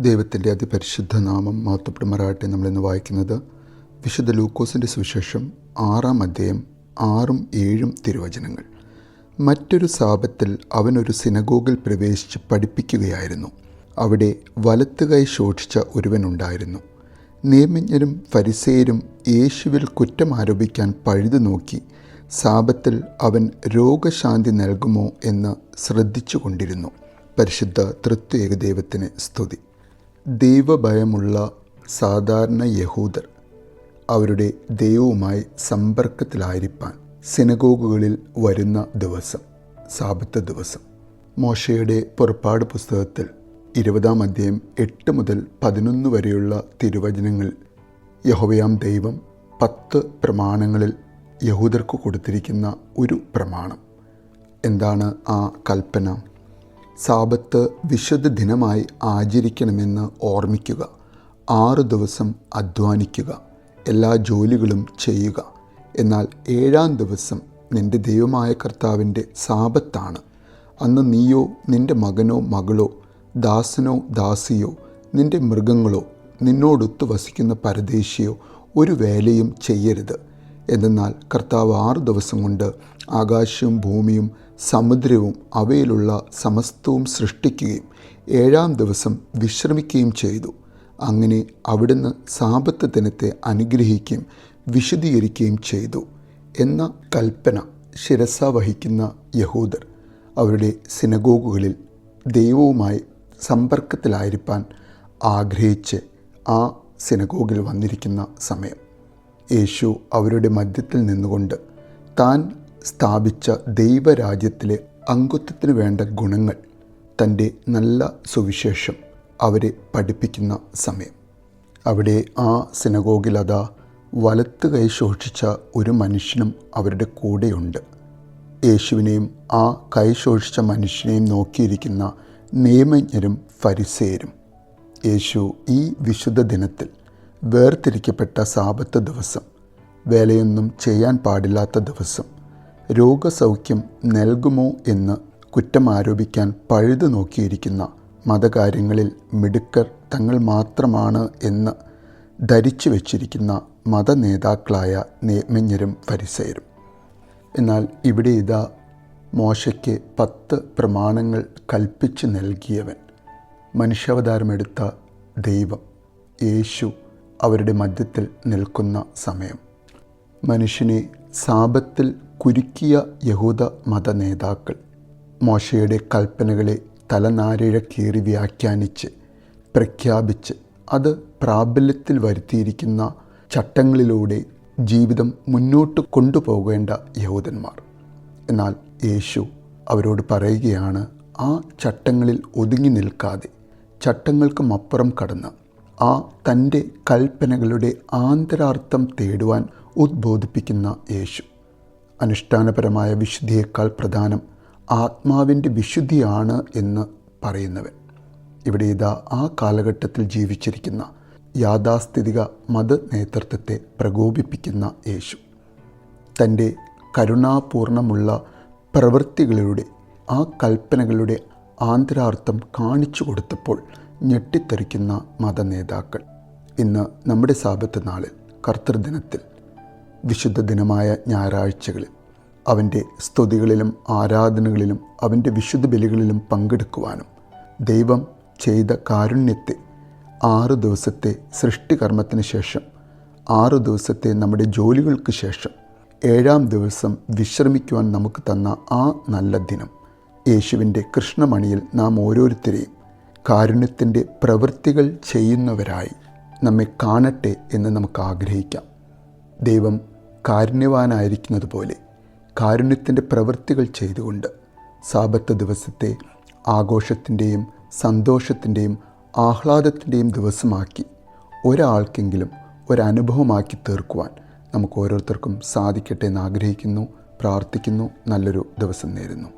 ദൈവത്തിന്റെ അതിപരിശുദ്ധ നാമം മാത്തപ്പെടുമാറാട്ടെ നമ്മളിന്ന് വായിക്കുന്നത് വിശുദ്ധ ലൂക്കോസിന്റെ സുവിശേഷം ആറാം അധ്യായം ആറും ഏഴും തിരുവചനങ്ങൾ. മറ്റൊരു സാപത്തിൽ അവനൊരു സിനഗോഗിൽ പ്രവേശിച്ച് പഠിപ്പിക്കുകയായിരുന്നു. അവിടെ വലത്തുകൈ ശോഷിച്ച ഒരുവനുണ്ടായിരുന്നു. നിയമജ്ഞരും ഫരിസേരും യേശുവിൽ കുറ്റം ആരോപിക്കാൻ പഴുതു നോക്കി സാപത്തിൽ അവൻ രോഗശാന്തി നൽകുമോ എന്ന് ശ്രദ്ധിച്ചു കൊണ്ടിരുന്നു പരിശുദ്ധ തൃത്വേക ദൈവത്തിന് സ്തുതി. ദൈവഭയമുള്ള സാധാരണ യഹൂദർ അവരുടെ ദൈവവുമായി സമ്പർക്കത്തിലായിരിക്കാൻ സിനഗോഗുകളിൽ വരുന്ന ദിവസം സാപത്ത ദിവസം. മോശയുടെ പുറപ്പാട് പുസ്തകത്തിൽ ഇരുപതാം അധ്യായം എട്ട് മുതൽ പതിനൊന്ന് വരെയുള്ള തിരുവചനങ്ങൾ യഹോവയാം ദൈവം പത്ത് പ്രമാണങ്ങളിൽ യഹൂദർക്ക് കൊടുത്തിരിക്കുന്ന ഒരു പ്രമാണം. എന്താണ് ആ കൽപ്പന? സാപത്ത് വിശുദ്ധ ദിനമായി ആചരിക്കണമെന്ന് ഓർമ്മിക്കുക. ആറു ദിവസം അധ്വാനിക്കുക. എല്ലാ ജോലികളും ചെയ്യുക. എന്നാൽ ഏഴാം ദിവസം നിന്റെ ദൈവമായ കർത്താവിന്റെ സാപത്താണ്. അന്ന് നീയോ നിന്റെ മകനോ മകളോ ദാസനോ ദാസിയോ നിന്റെ മൃഗങ്ങളോ നിന്നോടൊത്തു വസിക്കുന്ന പരദേശിയോ ഒരു വേലയും ചെയ്യരുത്. എന്നാൽ കർത്താവ് ആറു ദിവസം കൊണ്ട് ആകാശവും ഭൂമിയും സമുദ്രവും അവയിലുള്ള സമസ്തവും സൃഷ്ടിക്കുകയും ഏഴാം ദിവസം വിശ്രമിക്കുകയും ചെയ്തു. അങ്ങനെ അവിടുന്ന് സാപത്ത് ദിനത്തെ അനുഗ്രഹിക്കുകയും വിശദീകരിക്കുകയും ചെയ്തു എന്ന കൽപ്പന ശിരസ വഹിക്കുന്ന യഹൂദർ അവരുടെ സിനഗോഗുകളിൽ ദൈവവുമായി സമ്പർക്കത്തിലായിരിക്കാൻ ആഗ്രഹിച്ച് ആ സിനഗോഗിൽ വന്നിരിക്കുന്ന സമയം. യേശു അവരുടെ മധ്യത്തിൽ നിന്നുകൊണ്ട് താൻ സ്ഥാപിച്ച ദൈവരാജ്യത്തിലെ അംഗത്വത്തിന് വേണ്ട ഗുണങ്ങൾ തന്റെ നല്ല സുവിശേഷം അവരെ പഠിപ്പിക്കുന്ന സമയം. അവിടെ ആ സിനഗോഗിൽ അതാ വലത്ത് കൈ ശോഷിച്ച ഒരു മനുഷ്യനും അവരുടെ കൂടെയുണ്ട്. യേശുവിനെയും ആ കൈ ശോഷിച്ച മനുഷ്യനെയും നോക്കിയിരിക്കുന്ന നിയമജ്ഞരും ഫരിസേരും. യേശു ഈ വിശുദ്ധ ദിനത്തിൽ വേർതിരിക്കപ്പെട്ട സാപത്ത് ദിവസം വേലയൊന്നും ചെയ്യാൻ പാടില്ലാത്ത ദിവസം രോഗസൗഖ്യം നൽകുമോ എന്ന് കുറ്റം ആരോപിക്കാൻ പഴുതു നോക്കിയിരിക്കുന്ന മതകാര്യങ്ങളിൽ മിടുക്കർ തങ്ങൾ മാത്രമാണ് എന്ന് ധരിച്ചു വച്ചിരിക്കുന്ന മതനേതാക്കളായ നേമഞ്ഞരും ഫരിസയരും. എന്നാൽ ഇവിടെ ഇതാ മോശയ്ക്ക് പത്ത് പ്രമാണങ്ങൾ കൽപ്പിച്ചു നൽകിയവൻ. മനുഷ്യാവതാരമെടുത്ത ദൈവം യേശു അവരുടെ മധ്യത്തിൽ നിൽക്കുന്ന സമയം. മനുഷ്യനെ സാപത്തിൽ കുരുക്കിയ യഹൂദ മത നേതാക്കൾ മോശയുടെ കൽപ്പനകളെ തലനാരിഴ കീറി വ്യാഖ്യാനിച്ച് പ്രഖ്യാപിച്ച് അത് പ്രാബല്യത്തിൽ വരുത്തിയിരിക്കുന്ന ചട്ടങ്ങളിലൂടെ ജീവിതം മുന്നോട്ട് കൊണ്ടുപോകേണ്ട യഹൂദന്മാർ. എന്നാൽ യേശു അവരോട് പറയുകയാണ് ആ ചട്ടങ്ങളിൽ ഒതുങ്ങി നിൽക്കാതെ ചട്ടങ്ങൾക്കും അപ്പുറം കടന്ന് ആ തന്റെ കൽപ്പനകളുടെ ആന്തരാർത്ഥം തേടുവാൻ ഉദ്ബോധിപ്പിക്കുന്ന യേശു. അനുഷ്ഠാനപരമായ വിശുദ്ധിയേക്കാൾ പ്രധാനം ആത്മാവിന്റെ വിശുദ്ധിയാണ് എന്ന് പറയുന്നവൻ. ഇവിടെ ഇതാ ആ കാലഘട്ടത്തിൽ ജീവിച്ചിരിക്കുന്ന യാഥാസ്ഥിതിക മത നേതൃത്വത്തെ പ്രകോപിപ്പിക്കുന്ന യേശു. തന്റെ കരുണാപൂർണമുള്ള പ്രവൃത്തികളുടെ ആ കൽപ്പനകളുടെ ആന്തരാർത്ഥം കാണിച്ചു കൊടുത്തപ്പോൾ ഞെട്ടിത്തെറിക്കുന്ന മതനേതാക്കൾ. ഇന്ന് നമ്മുടെ സാപത്ത് നാളിൽ കർത്തൃദിനത്തിൽ വിശുദ്ധ ദിനമായ ഞായറാഴ്ചകളിൽ അവന്റെ സ്തുതികളിലും ആരാധനകളിലും അവന്റെ വിശുദ്ധ ബലികളിലും പങ്കെടുക്കുവാനും ദൈവം ചെയ്ത കാരുണ്യത്തെ ആറ് ദിവസത്തെ സൃഷ്ടികർമ്മത്തിന് ശേഷം ആറ് ദിവസത്തെ നമ്മുടെ ജോലികൾക്ക് ശേഷം ഏഴാം ദിവസം വിശ്രമിക്കുവാൻ നമുക്ക് തന്ന ആ നല്ല ദിനം. യേശുവിന്റെ കൃഷ്ണമണിയിൽ നാം ഓരോരുത്തരെയും കാരുണ്യത്തിന്റെ പ്രവൃത്തികൾ ചെയ്യുന്നവരായി നമ്മെ കാണട്ടെ എന്ന് നമുക്ക് ആഗ്രഹിക്കാം. ദൈവം കാരുണ്യവാനായിരിക്കുന്നത് പോലെ കാരുണ്യത്തിന്റെ പ്രവൃത്തികൾ ചെയ്തുകൊണ്ട് സാപത്ത് ദിവസത്തെ ആഘോഷത്തിന്റെയും സന്തോഷത്തിന്റെയും ആഹ്ലാദത്തിന്റെയും ദിവസമാക്കി ഒരാൾക്കെങ്കിലും ഒരനുഭവമാക്കി തീർക്കുവാൻ നമുക്ക് ഓരോരുത്തർക്കും സാധിക്കട്ടെ എന്ന് ആഗ്രഹിക്കുന്നു പ്രാർത്ഥിക്കുന്നു നല്ലൊരു ദിവസം നേരുന്നു.